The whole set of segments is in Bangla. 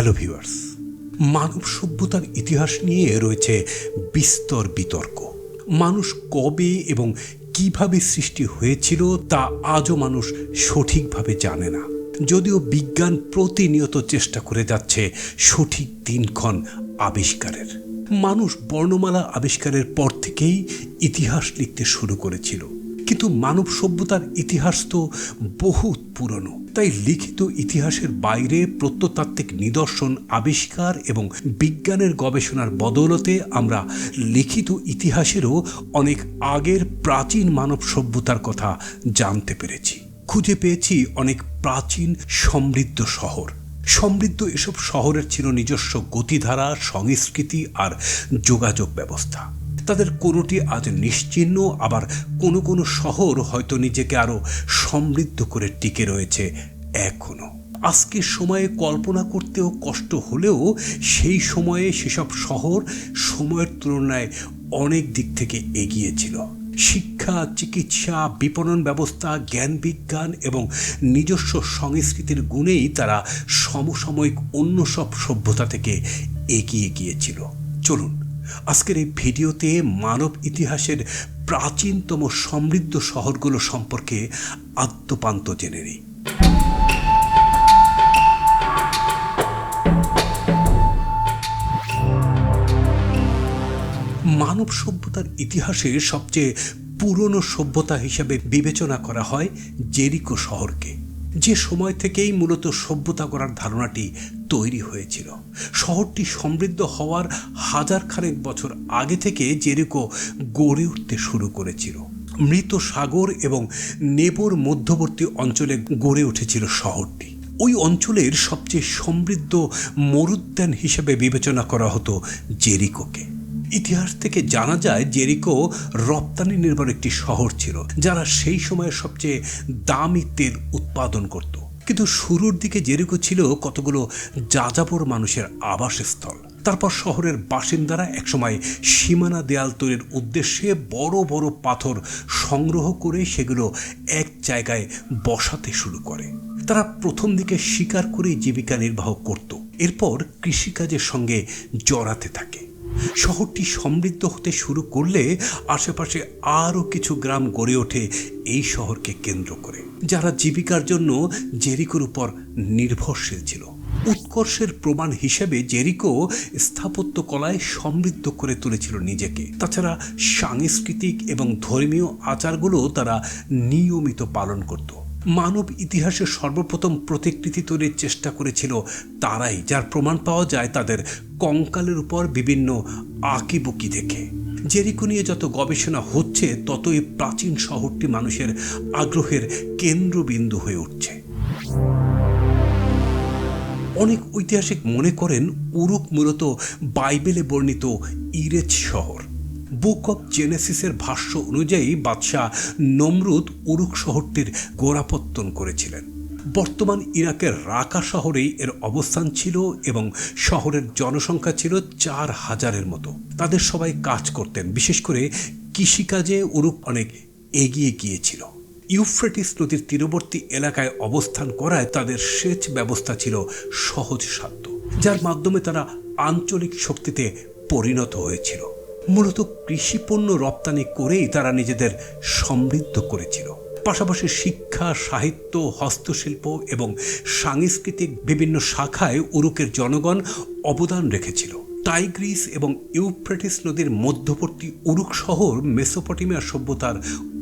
হ্যালো ভিউয়ার্স মানব সভ্যতার ইতিহাস নিয়ে রয়েছে বিস্তর বিতর্ক। মানুষ কবে এবং কীভাবে সৃষ্টি হয়েছিল তা আজও মানুষ সঠিকভাবে জানে না। যদিও বিজ্ঞান প্রতিনিয়ত চেষ্টা করে যাচ্ছে সঠিক দিনক্ষণ আবিষ্কারের। মানুষ বর্ণমালা আবিষ্কারের পর থেকেই ইতিহাস লিখতে শুরু করেছিল। কিন্তু মানব সভ্যতার ইতিহাস তো বহুত পুরনো। তাই লিখিত ইতিহাসের বাইরে প্রত্নতাত্ত্বিক নিদর্শন, আবিষ্কার এবং বিজ্ঞানের গবেষণার বদৌলতে আমরা লিখিত ইতিহাসেরও অনেক আগের প্রাচীন মানব সভ্যতার কথা জানতে পেরেছি। খুঁজে পেয়েছি অনেক প্রাচীন সমৃদ্ধ শহর। সমৃদ্ধ এসব শহরের ছিল নিজস্ব গতিধারা, সংস্কৃতি আর যোগাযোগ ব্যবস্থা। তাদের কোনোটি আজ নিশ্চিহ্ন, আবার কোনো কোনো শহর হয়তো নিজেকে আরও সমৃদ্ধ করে টিকে রয়েছে এখনও আজকের সময়ে কল্পনা করতেও কষ্ট হলেও সেই সময়ে সেসব শহর সময়ের তুলনায় অনেক দিক থেকে এগিয়ে ছিল। শিক্ষা, চিকিৎসা, বিপণন ব্যবস্থা, জ্ঞান বিজ্ঞান এবং নিজস্ব সংস্কৃতির গুণেই তারা সমসাময়িক অন্য সব সভ্যতা থেকে এগিয়ে গিয়েছিল। চলুন আজকের এই ভিডিওতে মানব ইতিহাসের প্রাচীনতম সমৃদ্ধ শহরগুলো সম্পর্কে আদ্যপান্ত জেনে নিই। মানব সভ্যতার ইতিহাসে সবচেয়ে পুরনো সভ্যতা হিসেবে বিবেচনা করা হয় জেরিকো শহরকে। যে সময় থেকেই মূলত সভ্যতা করার ধারণাটি তৈরি হয়েছিল। শহরটি সমৃদ্ধ হওয়ার হাজার খানেক বছর আগে থেকে জেরিকো গড়ে উঠতে শুরু করেছিল। মৃত সাগর এবং নেবোর মধ্যবর্তী অঞ্চলে গড়ে উঠেছিল শহরটি। ওই অঞ্চলের সবচেয়ে সমৃদ্ধ মরুদ্যান হিসেবে বিবেচনা করা হতো জেরিকোকে। ইতিহাস থেকে জানা যায় জেরিকো রপ্তানি নির্ভর একটি শহর ছিল, যারা সেই সময়ে সবচেয়ে দামি তেল উৎপাদন করত। কিন্তু শুরুর দিকে জেরিকো ছিল কতগুলো যাযাবর মানুষের আবাসস্থল। তারপর শহরের বাসিন্দারা একসময় সীমানা দেয়াল তৈরির উদ্দেশ্যে বড় বড় পাথর সংগ্রহ করে সেগুলো এক জায়গায় বসাতে শুরু করে। তারা প্রথম দিকে শিকার করেই জীবিকা নির্বাহ করত, এরপর কৃষিকাজের সঙ্গে জড়াতে থাকে। শহরটি সমৃদ্ধ হতে শুরু করলে আশেপাশে আরও কিছু গ্রাম গড়ে ওঠে এই শহরকে কেন্দ্র করে, যারা জীবিকার জন্য জেরিকোর উপর নির্ভরশীল ছিল। উৎকর্ষের প্রমাণ হিসেবে জেরিকো স্থাপত্য কলায় সমৃদ্ধ করে তুলেছিল নিজেকে। তাছাড়া সাংস্কৃতিক এবং ধর্মীয় আচারগুলো তারা নিয়মিত পালন করত। মানব ইতিহাসে সর্বপ্রথম প্রতিকৃতি তৈরির চেষ্টা করেছিল তারাই, যার প্রমাণ পাওয়া যায় তাদের কঙ্কালের উপর বিভিন্ন আঁকিবুকি দেখে। জেরিকো নিয়ে যত গবেষণা হচ্ছে, ততই প্রাচীন শহরটি মানুষের আগ্রহের কেন্দ্রবিন্দু হয়ে উঠছে। অনেক ঐতিহাসিক মনে করেন, উরুক মূলত বাইবেলে বর্ণিত ইরেজ শহর। বুক অব জেনেসিসের ভাষ্য অনুযায়ী বাদশাহ নমরুদ উরুক শহরটির গোড়াপত্তন করেছিলেন। বর্তমান ইরাকের রাকা শহরেই এর অবস্থান ছিল এবং শহরের জনসংখ্যা ছিল চার হাজারের মতো। তাদের সবাই কাজ করতেন, বিশেষ করে কৃষিকাজে উরুক অনেক এগিয়ে গিয়েছিল। ইউফ্রেটিস নদীর তীরবর্তী এলাকায় অবস্থান করায় তাদের সেচ ব্যবস্থা ছিল সহজ সাধ্য যার মাধ্যমে তারা আঞ্চলিক শক্তিতে পরিণত হয়েছিল। মূলত কৃষিপণ্য রপ্তানি করেই তারা নিজেদের সমৃদ্ধ করেছিল। পাশাপাশি শিক্ষা, সাহিত্য, হস্তশিল্প এবং সাংস্কৃতিক বিভিন্ন শাখায় উরুকের জনগণ অবদান রেখেছিল। টাইগ্রিস এবং ইউফ্রেটিস নদীর মধ্যবর্তী উরুক শহর মেসোপটেমিয়া সভ্যতার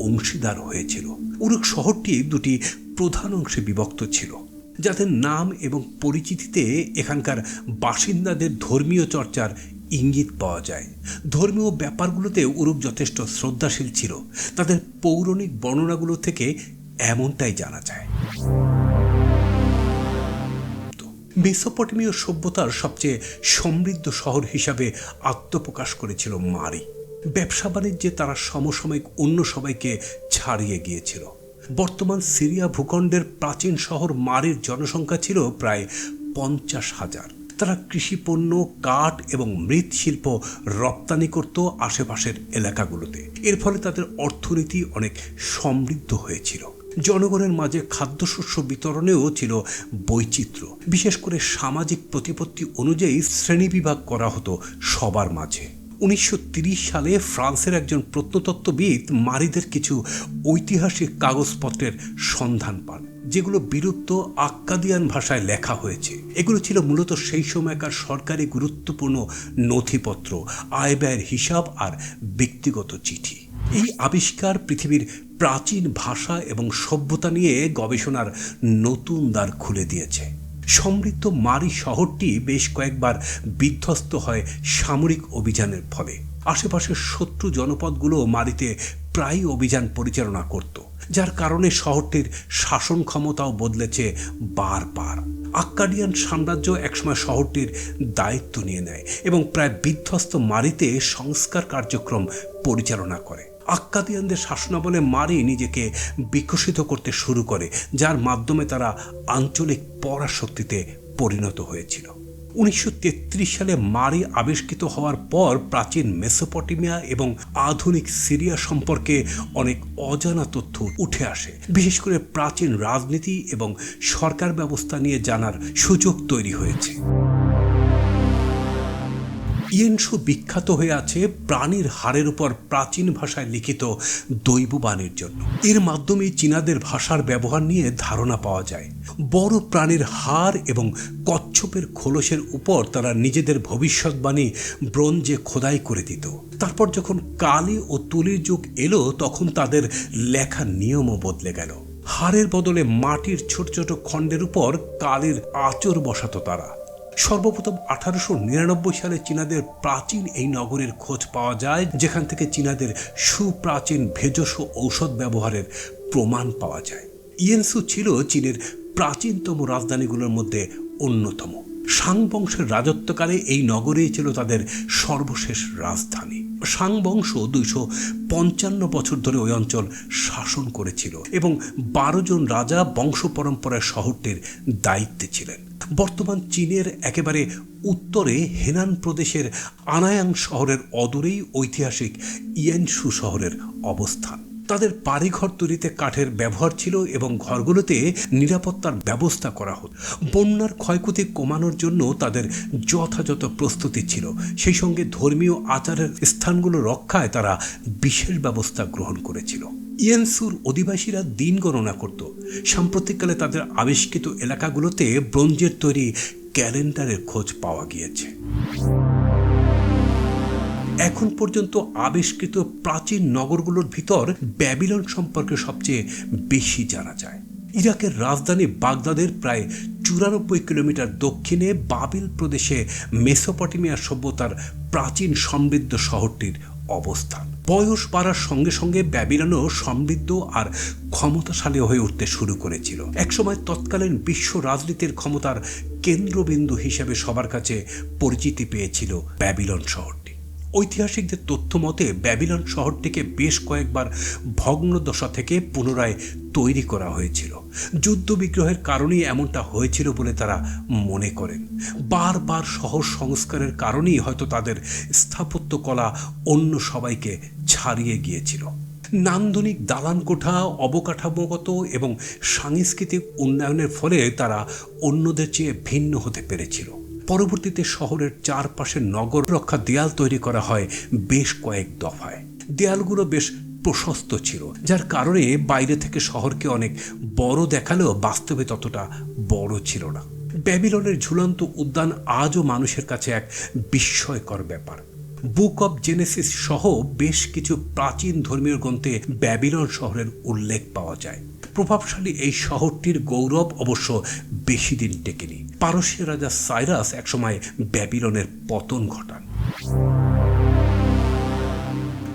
অংশীদার হয়েছিল। উরুক শহরটি দুটি প্রধান অংশে বিভক্ত ছিল, যাদের নাম এবং পরিচিতিতে এখানকার বাসিন্দাদের ধর্মীয় চর্চার ইঙ্গিত পাওয়া যায়। ধর্মীয় ব্যাপারগুলোতে উরুপ যথেষ্ট শ্রদ্ধাশীল ছিল। তাদের পৌরাণিক বর্ণনাগুলো থেকে এমনটাই জানা যায়। মেসোপটেমীয় সভ্যতার সবচেয়ে সমৃদ্ধ শহর হিসাবে আত্মপ্রকাশ করেছিল মারি। ব্যবসা বাণিজ্যে তারা সমসাময়িক অন্য সবাইকে ছাড়িয়ে গিয়েছিল। বর্তমান সিরিয়া ভূখণ্ডের প্রাচীন শহর মারির জনসংখ্যা ছিল প্রায় পঞ্চাশ হাজার। তারা কৃষিপণ্য, কাঠ এবং মৃৎশিল্প রপ্তানি করত আশেপাশের এলাকাগুলোতে। এর ফলে তাদের অর্থনীতি অনেক সমৃদ্ধ হয়েছিল। জনগণের মাঝে খাদ্যশস্য বিতরণেও ছিল বৈচিত্র্য। বিশেষ করে সামাজিক প্রতিপত্তি অনুযায়ী শ্রেণীবিভাগ করা হতো সবার মাঝে। উনিশশো সালে ফ্রান্সের একজন প্রত্নতত্ত্ববিদ মারিদের কিছু ঐতিহাসিক কাগজপত্রের সন্ধান পান, যেগুলো বিলুপ্ত আক্কাদিয়ান ভাষায় লেখা হয়েছে। এগুলো ছিল মূলত সেই সময়কার সরকারি গুরুত্বপূর্ণ নথিপত্র আয় ব্যয়ের হিসাব আর ব্যক্তিগত চিঠি। এই আবিষ্কার পৃথিবীর প্রাচীন ভাষা এবং সভ্যতা নিয়ে গবেষণার নতুন দ্বার খুলে দিয়েছে। সমৃদ্ধ মারি শহরটি বেশ কয়েকবার বিধ্বস্ত হয় সামরিক অভিযানের ফলে। আশেপাশের শত্রু জনপদগুলো মারিতে প্রায় অভিযান পরিচালনা করত, যার কারণে শহরটির শাসন ক্ষমতাও বদলেছে বারবার। আক্কাডিয়ান সাম্রাজ্য একসময় শহরটির দায়িত্ব নিয়ে নেয় এবং প্রায় বিধ্বস্ত মারিতে সংস্কার কার্যক্রম পরিচালনা করে। আক্কাদিয়ানদের শাসনাবলে মারি নিজেকে বিকশিত করতে শুরু করে, যার মাধ্যমে তারা আঞ্চলিক পরাশক্তিতে পরিণত হয়েছিল। উনিশশো তেত্রিশ সালে মারি আবিষ্কৃত হওয়ার পর প্রাচীন মেসোপটেমিয়া এবং আধুনিক সিরিয়া সম্পর্কে অনেক অজানা তথ্য উঠে আসে। বিশেষ করে প্রাচীন রাজনীতি এবং সরকার ব্যবস্থা নিয়ে জানার সুযোগ তৈরি হয়েছে। ইয়েনশু বিখ্যাত হয়ে আছে প্রাণীর হাড়ের উপর প্রাচীন ভাষায় লিখিত দৈববাণীর জন্য। এর মাধ্যমে চীনাদের ভাষার ব্যবহার নিয়ে ধারণা পাওয়া যায়। বড় প্রাণীর হাড় এবং কচ্ছপের খোলসের উপর তারা নিজেদের ভবিষ্যৎবাণী ব্রোঞ্জে খোদাই করে দিত। তারপর যখন কালি ও তুলির যুগ এলো, তখন তাদের লেখার নিয়মও বদলে গেল। হাড়ের বদলে মাটির ছোট ছোট খণ্ডের উপর কালির আচর বসাতো তারা। সর্বপ্রথম আঠারোশো নিরানব্বই সালে চীনাদের প্রাচীন এই নগরের খোঁজ পাওয়া যায়, যেখান থেকে চীনাদের সুপ্রাচীন ভেজস ঔষধ ব্যবহারের প্রমাণ পাওয়া যায়। ইয়েনসু ছিল চীনের প্রাচীনতম রাজধানীগুলোর মধ্যে অন্যতম। সাং বংশের রাজত্বকালে এই নগরেই ছিল তাদের সর্বশেষ রাজধানী। সাং বংশ দুইশো পঞ্চান্ন বছর ধরে ওই অঞ্চল শাসন করেছিল এবং বারো জন রাজা বংশ পরম্পরায় শহরটির দায়িত্বে ছিলেন। বর্তমান চীনের একেবারে উত্তরে হেনান প্রদেশের আনায়াং শহরের অদূরেই ঐতিহাসিক ইয়েনসু শহরের অবস্থান। তাদের বাড়িঘর তৈরিতে কাঠের ব্যবহার ছিল এবং ঘরগুলোতে নিরাপত্তার ব্যবস্থা করা হতো। বন্যার ক্ষয়ক্ষতি কমানোর জন্য তাদের যথাযথ প্রস্তুতি ছিল। সেই সঙ্গে ধর্মীয় আচারের স্থানগুলো রক্ষায় তারা বিশেষ ব্যবস্থা গ্রহণ করেছিল। ইয়েনসুর অধিবাসীরা দিন গণনা করত। সাম্প্রতিককালে তাদের আবিষ্কৃত এলাকাগুলোতে ব্রোঞ্জের তৈরি ক্যালেন্ডারের খোঁজ পাওয়া গিয়েছে। এখন পর্যন্ত আবিষ্কৃত প্রাচীন নগরগুলোর ভিতর ব্যাবিলন সম্পর্কে সবচেয়ে বেশি জানা যায়। ইরাকের রাজধানী বাগদাদের প্রায় চুরানব্বই কিলোমিটার দক্ষিণে বাবিল প্রদেশে মেসোপটেমিয়া সভ্যতার প্রাচীন সমৃদ্ধ শহরটির অবস্থান। বয়স বাড়ার সঙ্গে সঙ্গে ব্যাবিলনও সমৃদ্ধ আর ক্ষমতাশালী হয়ে উঠতে শুরু করেছিল। একসময় তৎকালীন বিশ্ব রাজনীতির ক্ষমতার কেন্দ্রবিন্দু হিসেবে সবার কাছে পরিচিতি পেয়েছিল ব্যাবিলন শহরটি। ঐতিহাসিকদের তথ্য মতে ব্যাবিলন শহরটিকে বেশ কয়েকবার ভগ্ন দশা থেকে পুনরায় তৈরি করা হয়েছিল। যুদ্ধ বিগ্রহের কারণেই এমনটা হয়েছিল বলে তারা মনে করেন। বারবার শহর সংস্কারের কারণেই হয়তো তাদের স্থাপত্য কলা অন্য সবাইকে ছাড়িয়ে গিয়েছিল। নান্দনিক দালান কোঠা অবকাঠামোগত এবং সাংস্কৃতিক উন্নয়নের ফলে তারা অন্যদের চেয়ে ভিন্ন হতে পেরেছিল। পরবর্তীতে শহরের চারপাশে নগর রক্ষা দেয়াল তৈরি করা হয় বেশ কয়েক দফায়। দেয়ালগুলো বেশ প্রশস্ত ছিল, যার কারণে বাইরে থেকে শহরকে অনেক বড় দেখালেও বাস্তবে ততটা বড় ছিল না। ব্যাবিলনের ঝুলন্ত উদ্যান আজও মানুষের কাছে এক বিস্ময়কর ব্যাপার। বুক অব জেনেসিস সহ বেশ কিছু প্রাচীন ধর্মীয় গ্রন্থে ব্যাবিলন শহরের উল্লেখ পাওয়া যায়। প্রভাবশালী এই শহরটির গৌরব অবশ্য বেশি দিন টেকেনি। পারস্যের রাজা সাইরাস একসময় ব্যাবিলনের পতন ঘটান।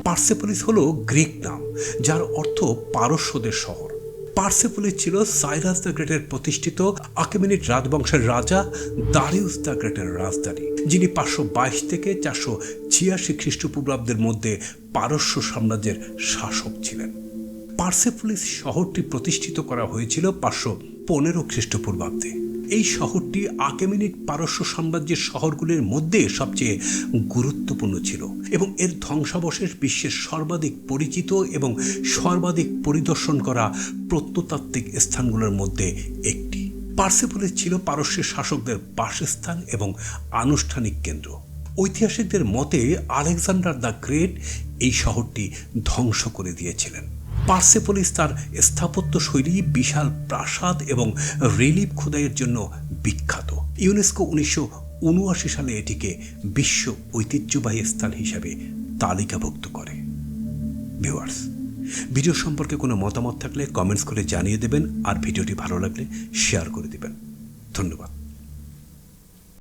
পার্সেপোলিস হলো গ্রিক নাম, যার অর্থ পারস্যদের শহর। পার্সেপোলিস ছিল সাইরাস দ্য গ্রেটের প্রতিষ্ঠিত আকেমিনিট রাজবংশের রাজা দারিউস দ্য গ্রেটের রাজধানী, যিনি পাঁচশো বাইশ থেকে চারশো ছিয়াশি খ্রিস্টপূর্বাব্দের মধ্যে পারস্য সাম্রাজ্যের শাসক ছিলেন। পার্সেপোলিস শহরটি প্রতিষ্ঠিত করা হয়েছিল পাঁচশো পনেরো খ্রিস্টপূর্বাব্দে। এই শহরটি আকেমিনিট পারস্য সাম্রাজ্যের শহরগুলির মধ্যে সবচেয়ে গুরুত্বপূর্ণ ছিল এবং এর ধ্বংসাবশেষ বিশ্বের সর্বাধিক পরিচিত এবং সর্বাধিক পরিদর্শন করা প্রত্নতাত্ত্বিক স্থানগুলোর মধ্যে একটি। পার্সেপোলিস ছিল পারস্যের শাসকদের বাসস্থান এবং আনুষ্ঠানিক কেন্দ্র। ঐতিহাসিকদের মতে আলেকজান্ডার দ্য গ্রেট এই শহরটি ধ্বংস করে দিয়েছিলেন। পার্সেপোলিস তার স্থাপত্য শৈলী বিশাল প্রাসাদ এবং রিলিফ খোদাইয়ের জন্য বিখ্যাত। ইউনেস্কো উনিশশো উনআশি সালে এটিকে বিশ্ব ঐতিহ্যবাহী স্থান হিসাবে তালিকাভুক্ত করে। ভিউয়ার্স, ভিডিও সম্পর্কে কোনো মতামত থাকলে কমেন্টস করে জানিয়ে দেবেন আর ভিডিওটি ভালো লাগলে শেয়ার করে দেবেন। ধন্যবাদ।